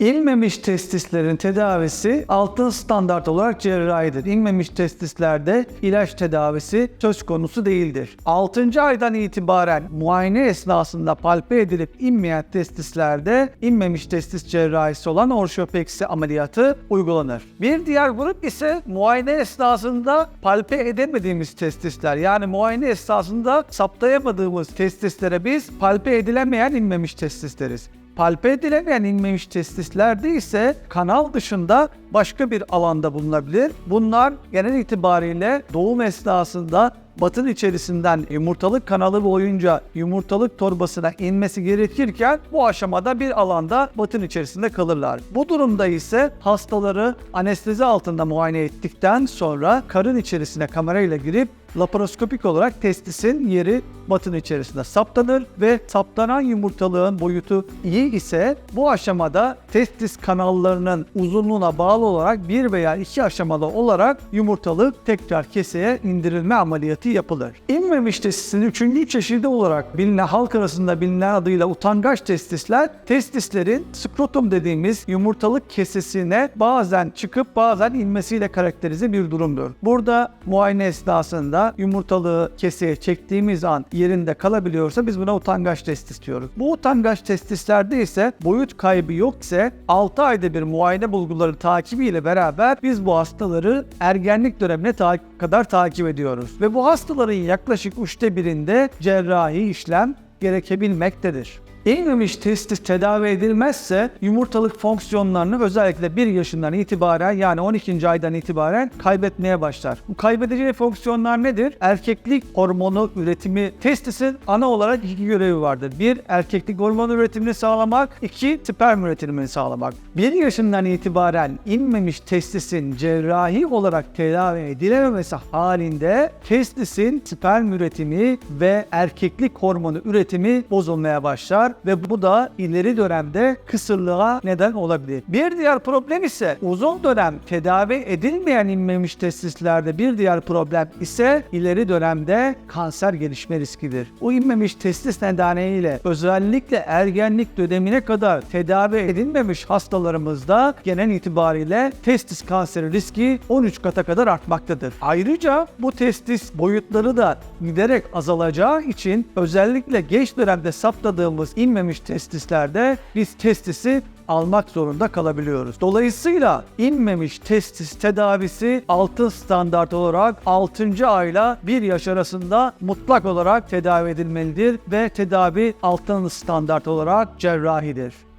İnmemiş testislerin tedavisi altın standart olarak cerrahidir. İnmemiş testislerde ilaç tedavisi söz konusu değildir. 6. aydan itibaren muayene esnasında palpe edilip inmeyen testislerde inmemiş testis cerrahisi olan orşopeksi ameliyatı uygulanır. Bir diğer grup ise muayene esnasında palpe edemediğimiz testisler. Yani muayene esnasında saptayamadığımız testislere biz palpe edilemeyen inmemiş testis deriz. Palpe edilemeyen inmemiş testislerde ise kanal dışında başka bir alanda bulunabilir. Bunlar genel itibariyle doğum esnasında batın içerisinden yumurtalık kanalı boyunca yumurtalık torbasına inmesi gerekirken bu aşamada bir alanda batın içerisinde kalırlar. Bu durumda ise hastaları anestezi altında muayene ettikten sonra karın içerisine kamerayla girip laparoskopik olarak testisin yeri batın içerisinde saptanır ve saptanan yumurtalığın boyutu iyi ise bu aşamada testis kanallarının uzunluğuna bağlı olarak bir veya iki aşamalı olarak yumurtalık tekrar keseye indirilme ameliyatı yapılır. İnmemiş testisin üçüncü çeşidi olarak bilinen halk arasında bilinen adıyla utangaç testisler, testislerin skrotum dediğimiz yumurtalık kesesine bazen çıkıp bazen inmesiyle karakterize bir durumdur. Burada muayene esnasında yumurtalığı keseye çektiğimiz an yerinde kalabiliyorsa biz buna utangaç testis diyoruz. Bu utangaç testislerde ise boyut kaybı yok ise 6 ayda bir muayene bulguları takibiyle beraber biz bu hastaları ergenlik dönemine ta- kadar takip ediyoruz. Ve bu hastaların yaklaşık üçte birinde cerrahi işlem gerekebilmektedir. İnmemiş testis tedavi edilmezse yumurtalık fonksiyonlarını özellikle 1 yaşından itibaren yani 12. aydan itibaren kaybetmeye başlar. Bu kaybedeceği fonksiyonlar nedir? Erkeklik hormonu üretimi testisin ana olarak iki görevi vardır. Bir, erkeklik hormonu üretimini sağlamak. iki sperm üretimini sağlamak. 1 yaşından itibaren inmemiş testisin cerrahi olarak tedavi edilememesi halinde testisin sperm üretimi ve erkeklik hormonu üretimi bozulmaya başlar ve bu da ileri dönemde kısırlığa neden olabilir. Bir diğer problem ise uzun dönem tedavi edilmeyen inmemiş testislerde bir diğer problem ise ileri dönemde kanser gelişme riskidir. O inmemiş testis nedeniyle özellikle ergenlik dönemine kadar tedavi edilmemiş hastalarımızda genel itibariyle testis kanseri riski 13 kata kadar artmaktadır. Ayrıca bu testis boyutları da giderek azalacağı için özellikle geç dönemde saptadığımız inmemiş testislerde biz testisi almak zorunda kalabiliyoruz. Dolayısıyla inmemiş testis tedavisi altın standart olarak 6. ayla 1 yaş arasında mutlak olarak tedavi edilmelidir ve tedavi altın standart olarak cerrahidir.